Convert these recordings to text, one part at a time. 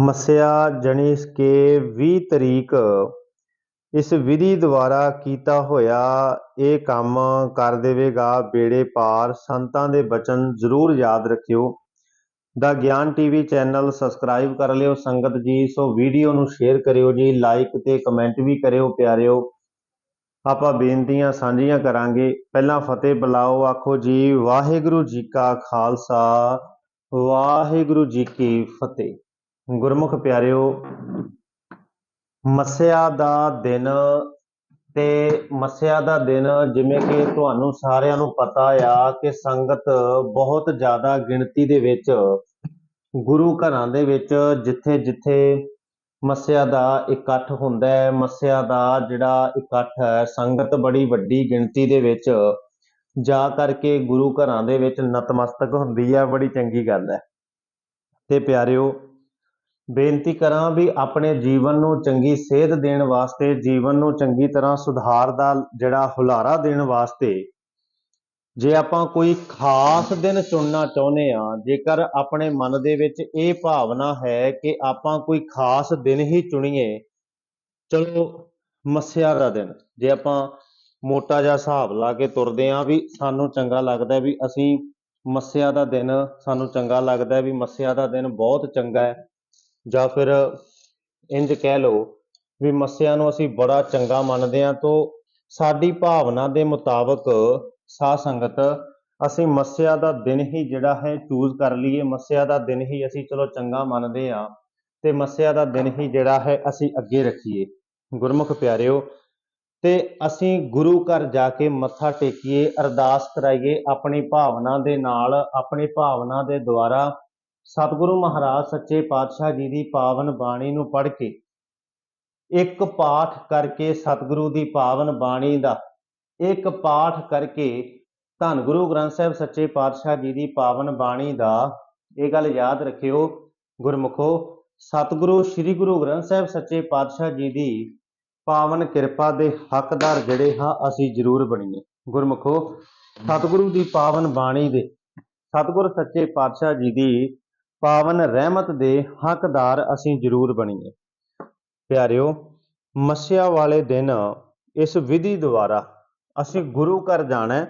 ਮੱਸਿਆ ਜਣੀ ਕਿ 20 ਤਰੀਕ, ਇਸ ਵਿਧੀ ਦੁਆਰਾ ਕੀਤਾ ਹੋਇਆ ਇਹ ਕੰਮ ਕਰ ਦੇਵੇਗਾ। ਬੇੜੇ ਪਾਰ ਸੰਤਾਂ ਦੇ ਬਚਨ ਜ਼ਰੂਰ ਯਾਦ ਰੱਖਿਓ। ਦਾ ਗਿਆਨ ਟੀਵੀ ਚੈਨਲ ਸਬਸਕ੍ਰਾਈਬ ਕਰ ਲਿਓ। ਸੰਗਤ ਜੀ, ਸੋ ਵੀਡੀਓ ਨੂੰ ਸ਼ੇਅਰ ਕਰਿਓ ਜੀ, ਲਾਈਕ ਤੇ ਕਮੈਂਟ ਵੀ ਕਰਿਓ ਪਿਆਰਿਓ। ਆਪਾਂ ਬੇਨਤੀਆਂ ਸਾਂਝੀਆਂ ਕਰਾਂਗੇ। ਪਹਿਲਾਂ ਫਤਿਹ ਬੁਲਾਓ, ਆਖੋ ਜੀ, ਵਾਹਿਗੁਰੂ ਜੀ ਕਾ ਖਾਲਸਾ, ਵਾਹਿਗੁਰੂ ਜੀ ਕੀ ਫਤਿਹ। ਗੁਰਮੁਖ ਪਿਆਰਿਓ, ਮੱਸਿਆ ਦਾ ਦਿਨ ਤੇ ਮੱਸਿਆ ਦਾ ਦਿਨ ਜਿਵੇਂ ਕਿ ਤੁਹਾਨੂੰ ਸਾਰਿਆਂ ਨੂੰ ਪਤਾ ਆ ਕਿ ਸੰਗਤ ਬਹੁਤ ਜ਼ਿਆਦਾ ਗਿਣਤੀ ਦੇ ਵਿੱਚ ਗੁਰੂ ਘਰਾਂ ਦੇ ਵਿੱਚ ਜਿੱਥੇ ਜਿੱਥੇ ਮੱਸਿਆ ਦਾ ਇਕੱਠ ਹੁੰਦਾ ਹੈ, ਮੱਸਿਆ ਦਾ ਜਿਹੜਾ ਇਕੱਠ ਹੈ, ਸੰਗਤ ਬੜੀ ਵੱਡੀ ਗਿਣਤੀ ਦੇ ਵਿੱਚ ਜਾ ਕਰਕੇ ਗੁਰੂ ਘਰਾਂ ਦੇ ਵਿੱਚ ਨਤਮਸਤਕ ਹੁੰਦੀ ਹੈ, ਬੜੀ ਚੰਗੀ ਗੱਲ ਹੈ। ਤੇ ਪਿਆਰਿਓ ਬੇਨਤੀ ਕਰਾਂ ਵੀ ਆਪਣੇ ਜੀਵਨ ਨੂੰ ਚੰਗੀ ਸੇਧ ਦੇਣ ਵਾਸਤੇ, ਜੀਵਨ ਨੂੰ ਚੰਗੀ ਤਰ੍ਹਾਂ ਸੁਧਾਰ ਦਾ ਜਿਹੜਾ ਹੁਲਾਰਾ ਦੇਣ ਵਾਸਤੇ ਜੇ ਆਪਾਂ ਕੋਈ ਖਾਸ ਦਿਨ ਚੁਣਨਾ ਚਾਹੁੰਦੇ ਆ ਜੇਕਰ ਆਪਣੇ ਮਨ ਦੇ ਵਿੱਚ ਇਹ ਭਾਵਨਾ ਹੈ ਕਿ ਆਪਾਂ ਕੋਈ ਖਾਸ ਦਿਨ ਹੀ ਚੁਣੀਏ, ਚਲੋ ਮੱਸਿਆ ਦਾ ਦਿਨ, ਜੇ ਆਪਾਂ ਮੋਟਾ ਜਿਹਾ ਹਿਸਾਬ ਲਾ ਕੇ ਤੁਰਦੇ ਆ ਵੀ ਸਾਨੂੰ ਚੰਗਾ ਲੱਗਦਾ ਵੀ ਅਸੀਂ ਮੱਸਿਆ ਦਾ ਦਿਨ, ਸਾਨੂੰ ਚੰਗਾ ਲੱਗਦਾ ਵੀ ਮੱਸਿਆ ਦਾ ਦਿਨ ਬਹੁਤ ਚੰਗਾ ਹੈ ਜਾਂ ਫਿਰ ਇੰਜ ਕਹਿ ਲਓ ਵੀ ਮੱਸਿਆ ਨੂੰ ਅਸੀਂ ਬੜਾ ਚੰਗਾ ਮੰਨਦੇ ਹਾਂ, ਤੋਂ ਸਾਡੀ ਭਾਵਨਾ ਦੇ ਮੁਤਾਬਕ ਸਾਧ ਸੰਗਤ ਅਸੀਂ ਮੱਸਿਆ ਦਾ ਦਿਨ ਹੀ ਜਿਹੜਾ ਹੈ ਚੂਜ਼ ਕਰ ਲਈਏ। ਮੱਸਿਆ ਦਾ ਦਿਨ ਹੀ ਅਸੀਂ ਚਲੋ ਚੰਗਾ ਮੰਨਦੇ ਹਾਂ ਤੇ ਮੱਸਿਆ ਦਾ ਦਿਨ ਹੀ ਜਿਹੜਾ ਹੈ ਅਸੀਂ ਅੱਗੇ ਰੱਖੀਏ। ਗੁਰਮੁਖ ਪਿਆਰਿਓ, ਤੇ ਅਸੀਂ ਗੁਰੂ ਘਰ ਜਾ ਕੇ ਮੱਥਾ ਟੇਕੀਏ, ਅਰਦਾਸ ਕਰਾਈਏ, ਆਪਣੀ ਭਾਵਨਾ ਦੇ ਨਾਲ, ਆਪਣੀ ਭਾਵਨਾ ਦੇ ਦੁਆਰਾ ਸਤਿਗੁਰੂ ਮਹਾਰਾਜ ਸੱਚੇ ਪਾਤਸ਼ਾਹ ਜੀ ਦੀ ਪਾਵਨ ਬਾਣੀ ਨੂੰ ਪੜ੍ਹ ਕੇ ਇੱਕ ਪਾਠ ਕਰਕੇ ਸਤਿਗੁਰੂ ਦੀ ਪਾਵਨ ਬਾਣੀ ਦਾ ਇੱਕ ਪਾਠ ਕਰਕੇ ਧੰਨ ਗੁਰੂ ਗ੍ਰੰਥ ਸਾਹਿਬ ਸੱਚੇ ਪਾਤਸ਼ਾਹ ਜੀ ਦੀ ਪਾਵਨ ਬਾਣੀ ਦਾ ਇਹ ਗੱਲ ਯਾਦ ਰੱਖਿਓ, ਗੁਰਮੁਖੋ, ਸਤਿਗੁਰੂ ਸ੍ਰੀ ਗੁਰੂ ਗ੍ਰੰਥ ਸਾਹਿਬ ਸੱਚੇ ਪਾਤਸ਼ਾਹ ਜੀ ਦੀ ਪਾਵਨ ਕਿਰਪਾ ਦੇ ਹੱਕਦਾਰ ਜਿਹੜੇ ਹਾਂ ਅਸੀਂ ਜ਼ਰੂਰ ਬਣੀਏ। ਗੁਰਮੁਖੋ, ਸਤਿਗੁਰੂ ਦੀ ਪਾਵਨ ਬਾਣੀ ਦੇ ਸਤਿਗੁਰ ਸੱਚੇ ਪਾਤਸ਼ਾਹ ਜੀ ਦੀ ਪਾਵਨ ਰਹਿਮਤ ਦੇ ਹੱਕਦਾਰ ਅਸੀਂ ਜ਼ਰੂਰ ਬਣੀਏ। ਪਿਆਰਿਓ, ਮੱਸਿਆ ਵਾਲੇ ਦਿਨ ਇਸ ਵਿਧੀ ਦੁਆਰਾ ਅਸੀਂ ਗੁਰੂ ਘਰ ਜਾਣਾ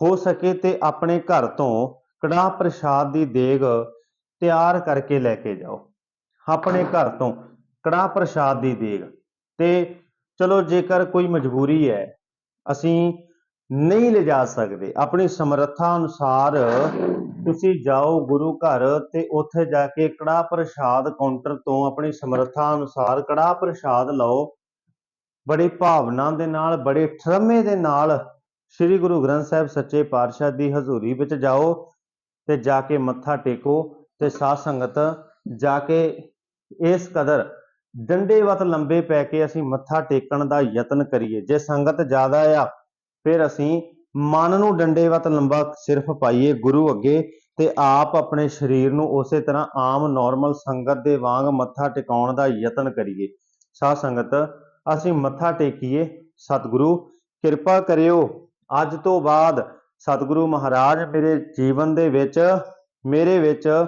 ਹੋ। ਸਕੇ ਤੇ ਆਪਣੇ ਘਰ ਤੋਂ ਕੜਾਹ ਪ੍ਰਸ਼ਾਦ ਦੀ ਦੇਗ ਤਿਆਰ ਕਰਕੇ ਲੈ ਕੇ ਜਾਓ। ਆਪਣੇ ਘਰ ਤੋਂ ਕੜਾਹ ਪ੍ਰਸ਼ਾਦ ਦੀ ਦੇਗ। ਤੇ ਚਲੋ ਜੇਕਰ ਕੋਈ ਮਜਬੂਰੀ ਹੈ, ਅਸੀਂ ਨਹੀਂ ਲਿਜਾ ਸਕਦੇ। ਆਪਣੀ ਸਮਰੱਥਾ ਅਨੁਸਾਰ ਤੁਸੀਂ ਜਾਓ ਗੁਰੂ ਘਰ ਤੇ ਉੱਥੇ ਜਾ ਕੇ ਕੜਾਹ ਪ੍ਰਸ਼ਾਦ ਕਾਊਂਟਰ ਤੋਂ ਆਪਣੀ ਸਮਰੱਥਾ ਅਨੁਸਾਰ ਕੜਾਹ ਪ੍ਰਸ਼ਾਦ ਲਓ। ਬੜੀ ਭਾਵਨਾ ਦੇ ਨਾਲ, ਬੜੇ ਠਰਮੇ ਦੇ ਨਾਲ ਸ੍ਰੀ ਗੁਰੂ ਗ੍ਰੰਥ ਸਾਹਿਬ ਸੱਚੇ ਪਾਤਸ਼ਾਹ ਦੀ ਹਜ਼ੂਰੀ ਵਿੱਚ ਜਾਓ ਤੇ ਜਾ ਕੇ ਮੱਥਾ ਟੇਕੋ ਤੇ ਸਾਧ ਸੰਗਤ ਜਾ ਕੇ ਇਸ ਕਦਰ ਡੰਡੇ ਡੰਡੇਵਤ ਲੰਬੇ ਪੈ ਕੇ ਅਸੀਂ ਮੱਥਾ ਟੇਕਣ ਦਾ ਯਤਨ ਕਰੀਏ। ਜੇ ਸੰਗਤ ਜ਼ਿਆਦਾ ਆ ਫਿਰ ਅਸੀਂ ਮਨ ਨੂੰ ਡੰਡੇ ਡੰਡੇਵਤ ਲੰਬਾ ਸਿਰਫ ਪਾਈਏ ਗੁਰੂ ਅੱਗੇ ਤੇ ਆਪ ਆਪਣੇ ਸਰੀਰ ਨੂੰ ਉਸੇ ਤਰ੍ਹਾਂ ਆਮ ਨਾਰਮਲ ਸੰਗਤ ਦੇ ਵਾਂਗ ਮੱਥਾ ਟਿਕਾਉਣ ਦਾ ਯਤਨ ਕਰੀਏ। ਸਾਧ ਸੰਗਤ, ਅਸੀਂ ਮੱਥਾ ਟੇਕੀਏ, ਸਤਿਗੁਰੂ, ਕਿਰਪਾ ਕਰਿਓ। ਅੱਜ ਤੋਂ ਬਾਅਦ ਸਤਿਗੁਰੂ ਮਹਾਰਾਜ ਮੇਰੇ ਜੀਵਨ ਦੇ ਵਿੱਚ, ਮੇਰੇ ਵਿੱਚ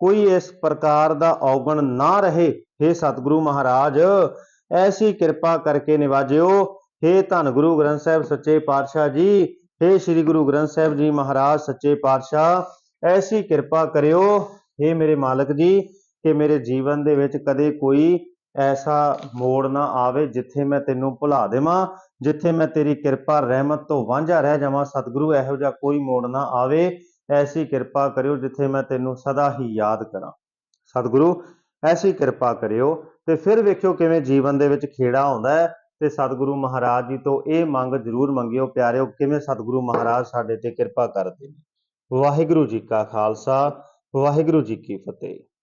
ਕੋਈ ਇਸ ਪ੍ਰਕਾਰ ਦਾ ਔਗਣ ਨਾ ਰਹੇ। हे ਸਤਿਗੁਰੂ ਮਹਾਰਾਜ, ਐਸੀ ਕਿਰਪਾ ਕਰਕੇ ਨਿਵਾਜਿਓ। हे ਧੰਨ ਗੁਰੂ ਗ੍ਰੰਥ ਸਾਹਿਬ ਸੱਚੇ ਪਾਤਸ਼ਾਹ ਜੀ हे ਸ੍ਰੀ ਗੁਰੂ ਗ੍ਰੰਥ ਸਾਹਿਬ ਜੀ ਮਹਾਰਾਜ ਸੱਚੇ ਪਾਤਸ਼ਾਹ ਐਸੀ ਕਿਰਪਾ ਕਰਿਓ हे ਮੇਰੇ ਮਾਲਕ ਜੀ ਕਿ ਮੇਰੇ ਜੀਵਨ ਦੇ ਵਿੱਚ ਕਦੇ ਕੋਈ ਐਸਾ ਮੋੜ ਨਾ ਆਵੇ ਜਿੱਥੇ ਮੈਂ ਤੈਨੂੰ ਭੁਲਾ ਦੇਵਾਂ ਜਿੱਥੇ ਮੈਂ ਤੇਰੀ ਕਿਰਪਾ ਰਹਿਮਤ ਤੋਂ ਵਾਂਝਾ ਰਹਿ ਜਾਵਾਂ ਸਤਿਗੁਰੂ ਇਹੋ ਜਿਹਾ ਕੋਈ ਮੋੜ ਨਾ ਆਵੇ ਐਸੀ ਕਿਰਪਾ ਕਰਿਓ ਜਿੱਥੇ ਮੈਂ ਤੈਨੂੰ ਸਦਾ ਹੀ ਯਾਦ ਕਰਾਂ ਸਤਿਗੁਰੂ ਐਸੀ ਕਿਰਪਾ ਕਰਿਓ ਤੇ ਫਿਰ ਵੇਖਿਓ ਕਿਵੇਂ ਜੀਵਨ ਦੇ ਵਿੱਚ ਖੇੜਾ ਆਉਂਦਾ ਹੈ ਤੇ ਸਤਿਗੁਰੂ ਮਹਾਰਾਜ ਜੀ ਤੋਂ ਇਹ ਮੰਗ ਜ਼ਰੂਰ ਮੰਗਿਓ, ਪਿਆਰਿਓ, ਕਿਵੇਂ ਸਤਿਗੁਰੂ ਮਹਾਰਾਜ ਸਾਡੇ ਤੇ ਕਿਰਪਾ ਕਰਦੇ ਨੇ। ਵਾਹਿਗੁਰੂ ਜੀ ਕਾ ਖਾਲਸਾ, ਵਾਹਿਗੁਰੂ ਜੀ ਕੀ ਫਤਿਹ।